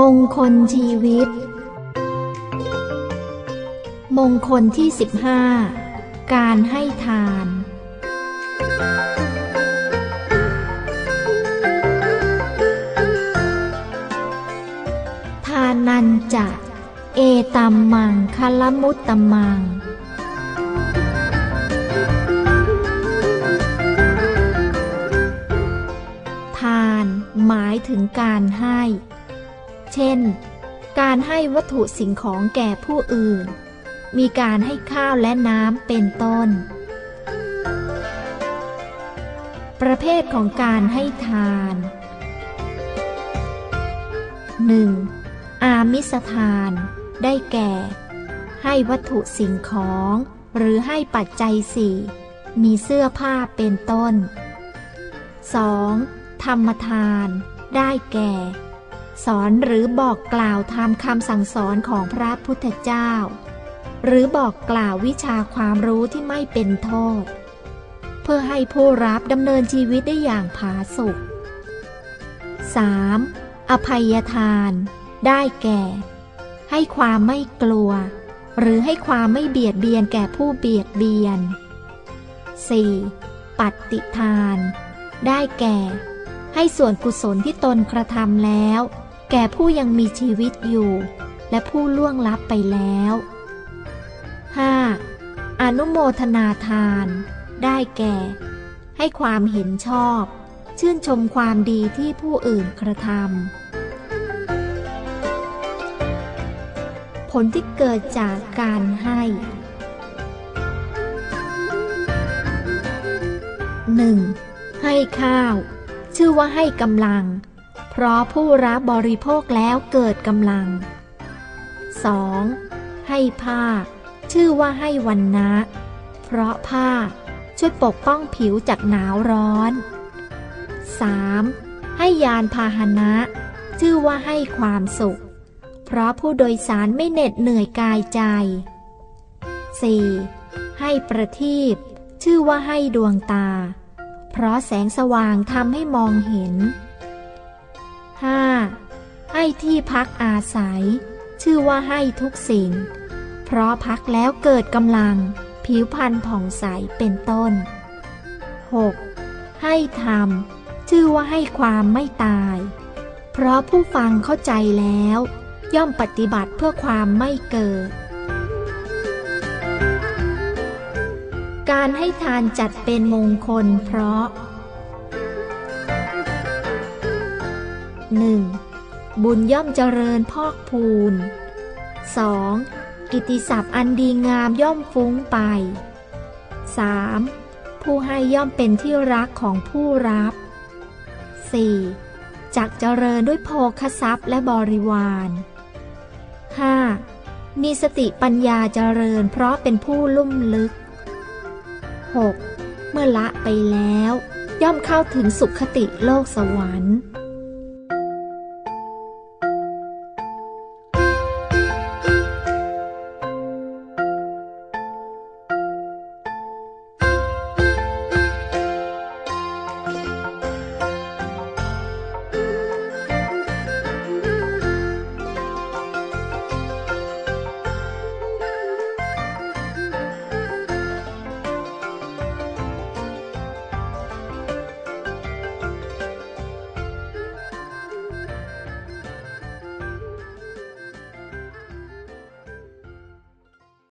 มงคลชีวิต มงคลที่ 15 การให้ทาน ทานันจะ เอตัมมังคลมุตตมัง ทานหมายถึงการให้ เช่น การให้วัตถุสิ่งของแก่ผู้อื่น มีการให้ข้าวและน้ำเป็นต้น ประเภทของการให้ทาน 1. อามิสทาน ได้แก่ ให้วัตถุสิ่งของ หรือให้ปัจจัยสี่มีเสื้อผ้าเป็นต้น 2. ธรรมทาน ได้แก่ สอนหรือบอกกล่าวทำคำสั่งสอนของพระพุทธเจ้า หรือบอกกล่าววิชาความรู้ที่ไม่เป็นโทษ เพื่อให้ผู้รับดำเนินชีวิตได้อย่างผาสุก 3. อภัยทาน ได้แก่ ให้ความไม่กลัว หรือให้ความไม่เบียดเบียนแก่ผู้เบียดเบียน 4. ปัตติทาน ได้แก่ ให้ส่วนกุศลที่ตนกระทำแล้ว แก่ผู้ยังมีชีวิตอยู่ และผู้ล่วงลับไปแล้ว 5. อนุโมทนาทาน ได้แก่ ให้ความเห็นชอบ ชื่นชมความดีที่ผู้อื่นกระทำผลที่เกิดจากการให้ 1. ให้ข้าว ชื่อว่าให้กำลัง เพราะผู้รับบริโภคแล้วเกิดกำลัง 2. ให้ผ้า ชื่อว่าให้วันนะ เพราะผ้าช่วยปกป้องผิวจากหนาวร้อน 3. ให้ยานพาหนะ ชื่อว่าให้ความสุข เพราะผู้โดยสารไม่เหน็ดเหนื่อยกายใจ 4. ให้ประทีปชื่อว่าให้ดวงตา เพราะแสงสว่างทำให้มองเห็น 5. ให้ที่พักอาศัย ชื่อว่าให้ทุกสิ่ง เพราะพักแล้วเกิดกำลัง ผิวพรรณผ่องใสเป็นต้น 6. ให้ธรรมชื่อว่าให้ความไม่ตาย เพราะผู้ฟังเข้าใจแล้ว ย่อมปฏิบัติเพื่อความไม่เกิด การให้ทานจัดเป็นมงคลเพราะ 1. บุญย่อมเจริญพอกพูน 2. กิติศัพท์อันดีงามย่อมฟุ้งไป 3. ผู้ให้ย่อมเป็นที่รักของผู้รับ 4. จักเจริญด้วยโภคทรัพย์และบริวาร 5. มีสติปัญญาเจริญเพราะเป็นผู้ลุ่มลึก 6. เมื่อละไปแล้ว ย่อมเข้าถึงสุขติโลกสวรรค์